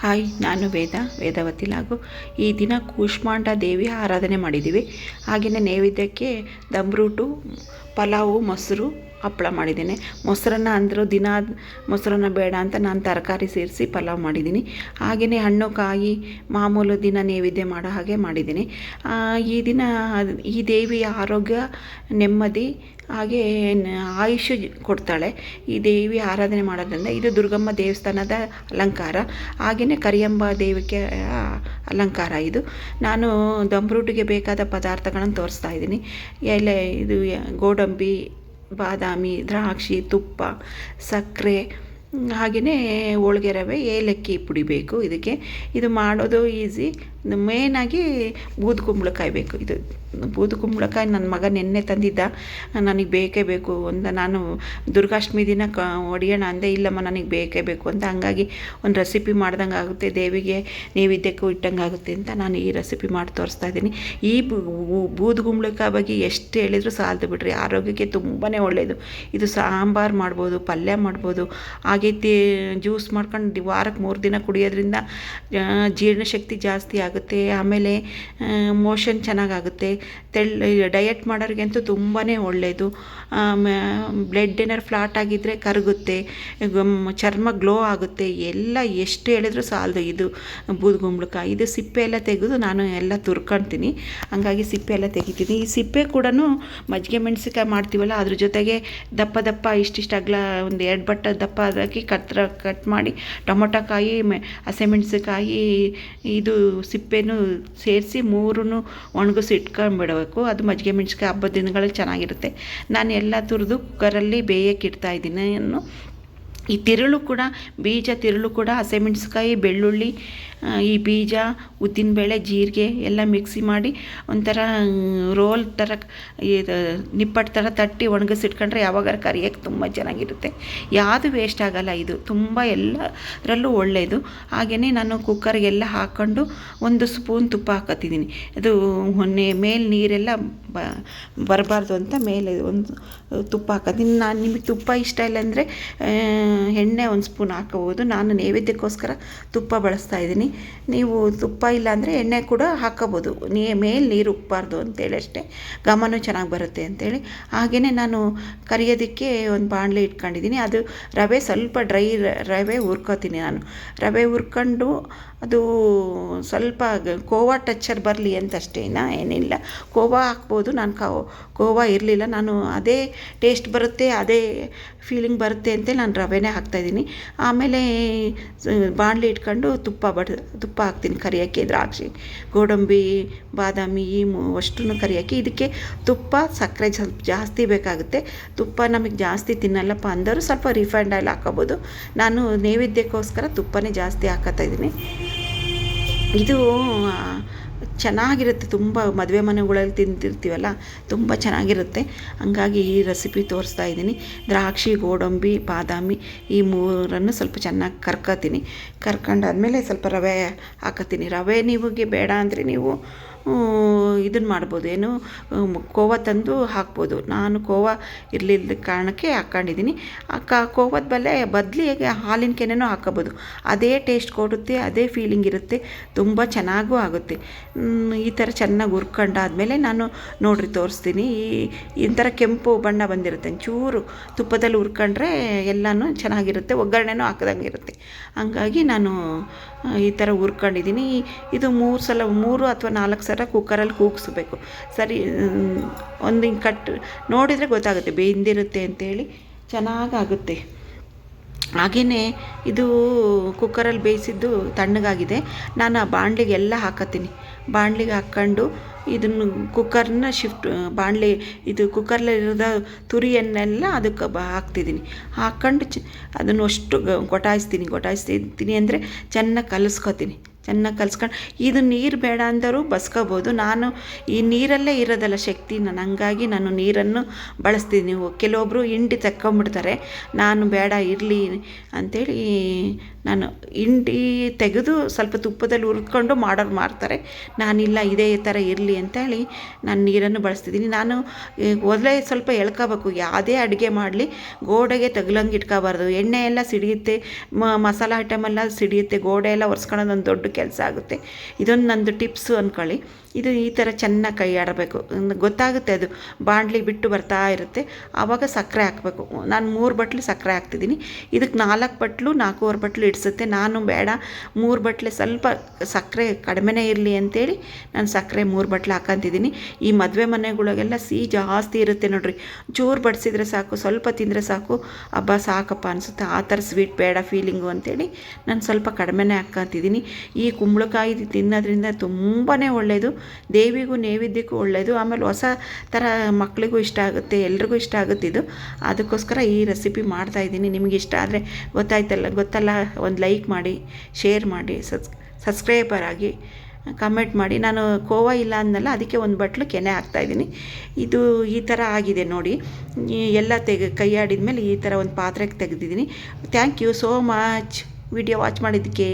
Hi, ನಾನು ವೇದ, ವೇದವತಿ ಲಾಗು. ಈ ದಿನ ಕೂಷ್ಮಾಂಡ ದೇವಿ ಆರಾಧನೆ ಮಾಡಿದ್ದೀವಿ. ಹಾಗೆಯೇ ನೈವೇದ್ಯಕ್ಕೆ ದಮ್ರೂಟು ಪಲಾವು, ಮೊಸರು ಹಪ್ಳ ಮಾಡಿದ್ದೀನಿ. ಮೊಸರನ್ನ ಅಂದರು ದಿನ ಮೊಸರನ್ನ ಬೇಡ ಅಂತ ನಾನು ತರಕಾರಿ ಸೇರಿಸಿ ಪಲಾವ್ ಮಾಡಿದ್ದೀನಿ. ಹಾಗೆಯೇ ಹಣ್ಣು ಕಾಯಿ ಮಾಮೂಲು ದಿನ ನೈವೇದ್ಯ ಮಾಡೋ ಹಾಗೆ ಮಾಡಿದ್ದೀನಿ. ಈ ದಿನ ಈ ದೇವಿಯ ಆರೋಗ್ಯ ನೆಮ್ಮದಿ, ಹಾಗೆ ಆಯುಷ್ಯ ಕೊಡ್ತಾಳೆ. ಈ ದೇವಿ ಆರಾಧನೆ ಮಾಡೋದ್ರಿಂದ ಇದು ದುರ್ಗಮ್ಮ ದೇವಸ್ಥಾನದ ಅಲಂಕಾರ. ಹಾಗೆಯೇ ಕರಿಯಂಬ ದೇವಿಕೆ ಅಲಂಕಾರ ಇದು. ನಾನು ದಂಬ್ರೂಟಿಗೆ ಬೇಕಾದ ಪದಾರ್ಥಗಳನ್ನು ತೋರಿಸ್ತಾ ಇದ್ದೀನಿ. ಎಲೆ, ಇದು ಗೋಡಂಬಿ ಬಾದಾಮಿ ದ್ರಾಕ್ಷಿ ತುಪ್ಪ ಸಕ್ಕರೆ ಹಾಗೆಯೇ ಹೋಳ್ಗೆ ರವೆ, ಏಲಕ್ಕಿ ಪುಡಿ ಬೇಕು ಇದಕ್ಕೆ. ಇದು ಮಾಡೋದು ಈಸಿ ಮೇನಾಗಿ ಬೂದು ಕುಂಬಳಕಾಯಿ ಬೇಕು. ಇದು ಬೂದು ಕುಂಬಳಕಾಯಿ ನನ್ನ ಮಗ ನೆನ್ನೆ ತಂದಿದ್ದ. ನನಗೆ ಬೇಕೇ ಬೇಕು ಅಂತ ನಾನು ದುರ್ಗಾಷ್ಟಮಿ ದಿನ ಕ ಹೊಡಿಯೋಣ ಅಂದೆ, ಇಲ್ಲಮ್ಮ ನನಗೆ ಬೇಕೇ ಬೇಕು ಅಂತ. ಹಂಗಾಗಿ ಒಂದು ರೆಸಿಪಿ ಮಾಡ್ದಂಗೆ ಆಗುತ್ತೆ ದೇವಿಗೆ, ನೈವೇದ್ಯಕ್ಕೂ ಇಟ್ಟಂಗೆ ಆಗುತ್ತೆ ಅಂತ ನಾನು ಈ ರೆಸಿಪಿ ಮಾಡಿ ತೋರಿಸ್ತಾ ಇದ್ದೀನಿ. ಈ ಬೂದು ಕುಂಬಳಕಾಯಿ ಬಗ್ಗೆ ಎಷ್ಟು ಹೇಳಿದರೂ ಸಾಲದು ಬಿಡ್ರಿ. ಆರೋಗ್ಯಕ್ಕೆ ತುಂಬಾ ಒಳ್ಳೆಯದು ಇದು ಸಾಂಬಾರು ಮಾಡ್ಬೋದು, ಪಲ್ಯ ಮಾಡ್ಬೋದು. ಹಾಗೆ ತಿ ಜ್ಯೂಸ್ ಮಾಡ್ಕೊಂಡು ವಾರಕ್ಕೆ ಮೂರು ದಿನ ಕುಡಿಯೋದ್ರಿಂದ ಜೀರ್ಣಶಕ್ತಿ ಜಾಸ್ತಿ ಆಗುತ್ತೆ, ಆಮೇಲೆ ಮೋಷನ್ ಚೆನ್ನಾಗಾಗುತ್ತೆ. ತೆಳ್ಳ ಡಯಟ್ ಮಾಡೋರಿಗಂತೂ ತುಂಬಾ ಒಳ್ಳೆಯದು ಬ್ಲಡ್ ಏನಾರು ಫ್ಲಾಟ್ ಆಗಿದ್ದರೆ ಕರಗುತ್ತೆ ಚರ್ಮ ಗ್ಲೋ ಆಗುತ್ತೆ, ಎಲ್ಲ ಎಷ್ಟು ಹೇಳಿದ್ರು ಸಾಲದು. ಇದು ಬೂದುಗುಂಬಳಕಾಯಿ ಇದು ಸಿಪ್ಪೆ ಎಲ್ಲ ತೆಗೆದು ನಾನು ಎಲ್ಲ ತುರ್ಕೊಳ್ತೀನಿ ಹಂಗಾಗಿ ಸಿಪ್ಪೆ ಎಲ್ಲ ತೆಗಿತೀನಿ. ಈ ಸಿಪ್ಪೆ ಕೂಡ ಮಜ್ಜಿಗೆ ಮೆಣಸಿನ್ಕಾಯಿ ಮಾಡ್ತೀವಲ್ಲ, ಅದ್ರ ಜೊತೆಗೆ ದಪ್ಪ ದಪ್ಪ ಇಷ್ಟಿಷ್ಟು ಅಗಲ, ಒಂದು ಎರಡು ಬಟ್ಟ ದಪ್ಪ ಹಾಕಿ ಕತ್ರ ಕಟ್ ಮಾಡಿ ಟೊಮೊಟೊ ಕಾಯಿ, ಮೆ ಇದು ಸಿಪ್ಪೆನೂ ಸೇರಿಸಿ ಮೂರೂ ಒಣಗಿಸಿ ಇಟ್ಕೊಂಡ್ಬಿಡಬೇಕು. ಅದು ಮಜ್ಜಿಗೆ ಮೆಣಸಿನ್ಕಾಯಿ ಹಬ್ಬದ ದಿನಗಳಲ್ಲಿ ಚೆನ್ನಾಗಿರುತ್ತೆ. ನಾನು ಎಲ್ಲ ತುರಿದು ಕುಕ್ಕರಲ್ಲಿ ಬೇಯಕ್ಕೆ ಇಡ್ತಾ ಇದ್ದೀನಿ. ಇನ್ನು ಈ ತಿರುಳು ಕೂಡ, ಬೀಜ ತಿರುಳು ಕೂಡ ಹಸಿಮೆಣ್ಸಿಕಾಯಿ ಬೆಳ್ಳುಳ್ಳಿ ಈ ಬೀಜ ಉದ್ದಿನಬೇಳೆ ಜೀರಿಗೆ ಎಲ್ಲ ಮಿಕ್ಸಿ ಮಾಡಿ ಒಂಥರ ರೋಲ್ ಥರ ಇದು ನಿಪ್ಪಟ್ಟು ಥರ ತಟ್ಟಿ ಒಣಗಿಸಿಟ್ಕೊಂಡ್ರೆ ಯಾವಾಗಾರು ಕರಿಯೋಕ್ಕೆ ತುಂಬ ಚೆನ್ನಾಗಿರುತ್ತೆ. ಯಾವುದು ವೇಸ್ಟ್ ಆಗೋಲ್ಲ ಇದು. ತುಂಬ ಎಲ್ಲರಲ್ಲೂ ಒಳ್ಳೆಯದು ಹಾಗೆಯೇ ನಾನು ಕುಕ್ಕರ್ಗೆಲ್ಲ ಹಾಕ್ಕೊಂಡು ಒಂದು ಸ್ಪೂನ್ ತುಪ್ಪ ಹಾಕತ್ತಿದ್ದೀನಿ. ಅದು ಮೊನ್ನೆ ಮೇಲೆ ನೀರೆಲ್ಲ ಬ, ಬರಬಾರ್ದು ಅಂತ ಮೇಲೆ ಒಂದು ತುಪ್ಪ ಹಾಕತ್ತೀನಿ ನಾನು ನಿಮಗೆ ತುಪ್ಪ ಇಷ್ಟ ಇಲ್ಲ ಅಂದರೆ ಎಣ್ಣೆ ಒಂದು ಸ್ಪೂನ್ ಹಾಕಬಹುದು. ನಾನು ನೈವೇದ್ಯಕ್ಕೋಸ್ಕರ ತುಪ್ಪ ಬಳಸ್ತಾ ಇದ್ದೀನಿ. ನೀವು ತುಪ್ಪ ಇಲ್ಲ ಅಂದರೆ ಎಣ್ಣೆ ಕೂಡ ಹಾಕ್ಕೋಬೋದು ನೀ ಮೇಲೆ ನೀರು ಉಕ್ಕಬಾರ್ದು ಅಂತೇಳಿ ಅಷ್ಟೇ. ಘಮನೂ ಚೆನ್ನಾಗಿ ಬರುತ್ತೆ ಅಂತೇಳಿ. ಹಾಗೆಯೇ ನಾನು ಕರಿಯೋದಕ್ಕೆ ಒಂದು ಬಾಣಲೆ ಇಟ್ಕೊಂಡಿದ್ದೀನಿ. ಅದು ರವೆ ಸ್ವಲ್ಪ ಡ್ರೈ ರವೆ ಹುರ್ಕೋತೀನಿ ನಾನು. ರವೆ ಹುರ್ಕೊಂಡು ಅದು ಸ್ವಲ್ಪ ಕೋವಾ ಟಚ್ಚರ್ ಬರಲಿ ಅಂತಷ್ಟೇನಾ ಏನಿಲ್ಲ. ಕೋವಾ ಹಾಕ್ಬೋದು, ನಾನು ಕೋ, ಕೋವಾ ಇರಲಿಲ್ಲ. ನಾನು ಅದೇ ಟೇಸ್ಟ್ ಬರುತ್ತೆ, ಅದೇ ಫೀಲಿಂಗ್ ಬರುತ್ತೆ ಅಂತ ನಾನು ರವೆನೇ ಹಾಕ್ತಾಯಿದ್ದೀನಿ ಆಮೇಲೆ ಬಾಣಲಿ ಇಟ್ಕೊಂಡು ತುಪ್ಪ ಬಡ, ತುಪ್ಪ ಹಾಕ್ತೀನಿ ಕರಿಯೋಕ್ಕೆ, ದ್ರಾಕ್ಷಿ, ಗೋಡಂಬಿ, ಬಾದಾಮಿ, ಈ ಅಷ್ಟನ್ನು ಕರಿಯೋಕ್ಕೆ. ಇದಕ್ಕೆ ತುಪ್ಪ ಸಕ್ಕರೆ ಸ್ವಲ್ಪ ಜಾಸ್ತಿ ಬೇಕಾಗುತ್ತೆ. ತುಪ್ಪ ನಮಗೆ ಜಾಸ್ತಿ ತಿನ್ನಲ್ಲಪ್ಪ ಅಂದರೂ ಸ್ವಲ್ಪ ರಿಫೈಂಡ್ ಆಯಿಲ್ ಹಾಕೋಬೋದು ನಾನು ನೈವೇದ್ಯಕ್ಕೋಸ್ಕರ ತುಪ್ಪನೇ ಜಾಸ್ತಿ ಹಾಕತ್ತಾ ಇದ್ದೀನಿ. ಇದು ಚೆನ್ನಾಗಿರುತ್ತೆ. ತುಂಬ ಮದುವೆ ಮನೆಗಳಲ್ಲಿ ತಿಂತಿರ್ತೀವಲ್ಲ ತುಂಬ ಚೆನ್ನಾಗಿರುತ್ತೆ. ಹಂಗಾಗಿ ಈ ರೆಸಿಪಿ ತೋರಿಸ್ತಾ ಇದ್ದೀನಿ. ದ್ರಾಕ್ಷಿ, ಗೋಡಂಬಿ, ಬಾದಾಮಿ, ಈ ಮೂರನ್ನು ಸ್ವಲ್ಪ ಚೆನ್ನಾಗಿ ಕರ್ಕೋತೀನಿ. ಕರ್ಕೊಂಡಾದ್ಮೇಲೆ ಸ್ವಲ್ಪ ರವೆ ಹಾಕತ್ತೀನಿ. ರವೆ ನಿಮಗೆ ಬೇಡ ಅಂದರೆ ನೀವು ಇದನ್ನು ಮಾಡ್ಬೋದು. ಏನು ಕೋವ ತಂದು ಹಾಕ್ಬೋದು. ನಾನು ಕೋವಾ ಇರಲಿಲ್ಲದ ಕಾರಣಕ್ಕೆ ಹಾಕ್ಕೊಂಡಿದ್ದೀನಿ. ಆ ಕೋವದ ಬಲೆ ಬದಲಿಗೆ ಹಾಲಿನ ಕೆನೆನೂ ಹಾಕೋಬೋದು. ಅದೇ ಟೇಸ್ಟ್ ಕೊಡುತ್ತೆ, ಅದೇ ಫೀಲಿಂಗ್ ಇರುತ್ತೆ, ತುಂಬ ಚೆನ್ನಾಗೂ ಆಗುತ್ತೆ. ಈ ಥರ ಚೆನ್ನಾಗಿ ಹುರ್ಕೊಂಡಾದ್ಮೇಲೆ ನಾನು ನೋಡ್ರಿ, ತೋರಿಸ್ತೀನಿ. ಈ ಈ ಥರ ಕೆಂಪು ಬಣ್ಣ ಬಂದಿರುತ್ತೆ. ಚೂರು ತುಪ್ಪದಲ್ಲಿ ಹುರ್ಕೊಂಡ್ರೆ ಎಲ್ಲನೂ ಚೆನ್ನಾಗಿರುತ್ತೆ, ಒಗ್ಗರಣೆನೂ ಹಾಕ್ದಂಗೆ ಇರುತ್ತೆ ಹಂಗಾಗಿ ನಾನು ಈ ಥರ ಹುರ್ಕೊಂಡಿದ್ದೀನಿ. ಇದು ಮೂರು ಸಲ, ಮೂರು ಅಥವಾ ನಾಲ್ಕು ಸಲ ಕುಕ್ಕರಲ್ಲಿ ಕೂಗಿಸ್ಬೇಕು. ಸರಿ ಒಂದು ಹಿಂಗೆ ಕಟ್, ನೋಡಿದರೆ ಗೊತ್ತಾಗುತ್ತೆ, ಬೇಯಿಂದಿರುತ್ತೆ ಅಂತೇಳಿ ಚೆನ್ನಾಗಾಗುತ್ತೆ. ಹಾಗೆಯೇ ಇದು ಕುಕ್ಕರಲ್ಲಿ ಬೇಯಿಸಿದ್ದು ತಣ್ಣಗಾಗಿದೆ. ನಾನು ಆ ಬಾಣಲಿಗೆ ಎಲ್ಲ ಹಾಕತ್ತೀನಿ. ಬಾಣಲಿಗೆ ಹಾಕ್ಕೊಂಡು ಇದನ್ನು ಕುಕ್ಕರ್ನ ಶಿಫ್ಟ್ ಬಾಣಲಿ, ಇದು ಕುಕ್ಕರ್ಲಿರೋದ ತುರಿಯನ್ನೆಲ್ಲ ಅದಕ್ಕೆ ಬ, ಹಾಕ್ತಿದ್ದೀನಿ. ಹಾಕ್ಕೊಂಡು ಚ, ಅದನ್ನು ಅಷ್ಟು ಗೊಟಾಯಿಸ್ತೀನಿ ಗೊಟಾಯಿಸ್ತಿದ್ದೀನಿ ಅಂದರೆ ಚೆನ್ನಾಗಿ ಕಲಿಸ್ಕೊತೀನಿ. ಚೆನ್ನಾಗಿ ಕಲ್ಸ್ಕೊಂಡು ಇದು ನೀರು ಬೇಡ ಅಂದರೂ ಬಸ್ಕೋಬೋದು. ನಾನು ಈ ನೀರಲ್ಲೇ ಇರೋದಲ್ಲ ಶಕ್ತಿ. ನಾನು ಹಂಗಾಗಿ ನಾನು ನೀರನ್ನು ಬಳಸ್ತೀನಿ. ಕೆಲವೊಬ್ಬರು ಹಿಂಡಿ ತಕ್ಕೊಂಬಿಡ್ತಾರೆ. ನಾನು ಬೇಡ, ಇರಲಿ ಅಂಥೇಳಿ ನಾನು ಹಿಂಡಿ ತೆಗೆದು ಸ್ವಲ್ಪ ತುಪ್ಪದಲ್ಲಿ ಹುರ್ಕೊಂಡು ಮಾಡೋರು ಮಾಡ್ತಾರೆ. ನಾನಿಲ್ಲ, ಇದೇ ಥರ ಇರಲಿ ಅಂತೇಳಿ ನಾನು ನೀರನ್ನು ಬಳಸ್ತಿದ್ದೀನಿ. ನಾನು ಒಲೆ ಸ್ವಲ್ಪ ಎಳ್ಕೋಬೇಕು. ಯಾವುದೇ ಅಡುಗೆ ಮಾಡಲಿ. ಗೋಡೆಗೆ ತಗ್ಲಂಗೆ ಇಟ್ಕೋಬಾರ್ದು. ಎಣ್ಣೆ ಎಲ್ಲ ಸಿಡಿಯುತ್ತೆ ಮಸಾಲ ಐಟಮ್ ಎಲ್ಲ ಸಿಡಿಯುತ್ತೆ. ಗೋಡೆ ಎಲ್ಲ ಒರೆಸ್ಕೊಳ್ಳೋದು ಒಂದು ದೊಡ್ಡ ಕೆಲಸ ಆಗುತ್ತೆ. ಇದೊಂದು ನಂದು ಟಿಪ್ಸು ಅಂದ್ಕೊಳ್ಳಿ ಇದು ಈ ಥರ ಚೆನ್ನಾಗಿ ಕೈ ಆಡಬೇಕು. ಗೊತ್ತಾಗುತ್ತೆ ಅದು. ಬಾಣಲಿ ಬಿಟ್ಟು ಬರ್ತಾ ಇರುತ್ತೆ. ಆವಾಗ ಸಕ್ಕರೆ ಹಾಕಬೇಕು. ನಾನು ಮೂರು ಬಟ್ಲು ಸಕ್ಕರೆ ಹಾಕ್ತಿದ್ದೀನಿ. ಇದಕ್ಕೆ ನಾಲ್ಕು ಬಟ್ಲು, ನಾಲ್ಕೂವರೆ ಬಟ್ಲು ಇಡಿಸುತ್ತೆ. ನಾನು ಬೇಡ. ಮೂರು ಬಟ್ಲೆ ಸ್ವಲ್ಪ ಸಕ್ಕರೆ ಕಡಿಮೆನೇ ಇರಲಿ ಅಂತೇಳಿ ನಾನು ಸಕ್ಕರೆ ಮೂರು ಬಟ್ಲು ಹಾಕಂತಿದ್ದೀನಿ. ಈ ಮದುವೆ ಮನೆಗಳಿಗೆಲ್ಲ ಸಿಹಿ ಜಾಸ್ತಿ ಇರುತ್ತೆ ನೋಡ್ರಿ. ಚೂರು ಬಡಿಸಿದ್ರೆ ಸಾಕು, ಸ್ವಲ್ಪ ತಿಂದರೆ ಸಾಕು. ಹಬ್ಬ ಸಾಕಪ್ಪ ಅನಿಸುತ್ತೆ. ಆ ಥರ ಸ್ವೀಟ್ ಬೇಡ ಫೀಲಿಂಗು ಅಂತೇಳಿ ನಾನು ಸ್ವಲ್ಪ ಕಡಿಮೆನೇ ಹಾಕ್ಕಂತಿದ್ದೀನಿ ಈ ಕುಂಬಳಕಾಯಿ ತಿನ್ನೋದ್ರಿಂದ ತುಂಬಾ ಒಳ್ಳೆಯದು ದೇವಿಗೂ ನೈವೇದ್ಯಕ್ಕೂ ಒಳ್ಳೆಯದು ಆಮೇಲೆ ಹೊಸ ಥರ ಮಕ್ಕಳಿಗೂ ಇಷ್ಟ ಆಗುತ್ತೆ, ಎಲ್ರಿಗೂ ಇಷ್ಟ ಆಗುತ್ತೆ ಇದು. ಅದಕ್ಕೋಸ್ಕರ ಈ ರೆಸಿಪಿ ಮಾಡ್ತಾ ಇದ್ದೀನಿ. ನಿಮಗೆ ಇಷ್ಟ ಆದರೆ ಗೊತ್ತಾಯ್ತಲ್ಲ, ಗೊತ್ತಲ್ಲ, ಒಂದು ಲೈಕ್ ಮಾಡಿ ಶೇರ್ ಮಾಡಿ ಸಬ್ಸ್ ಸಬ್ಸ್ಕ್ರೈಬರ್ ಆಗಿ ಕಮೆಂಟ್ ಮಾಡಿ. ನಾನು ಕೋವಾ ಇಲ್ಲ ಅಂದಲ್ಲ ಅದಕ್ಕೆ ಒಂದು ಬಟ್ಲು ಕೆನೆ ಹಾಕ್ತಾಯಿದ್ದೀನಿ ಇದು ಈ ಥರ ಆಗಿದೆ ನೋಡಿ. ಎಲ್ಲ ತೆಗೆ ಕೈಯಾಡಿದ ಮೇಲೆ ಈ ಥರ ಒಂದು ಪಾತ್ರೆಗೆ ತೆಗೆದಿದ್ದೀನಿ. Thank you so much video watch ಮಾಡಿದ್ದಕ್ಕೆ.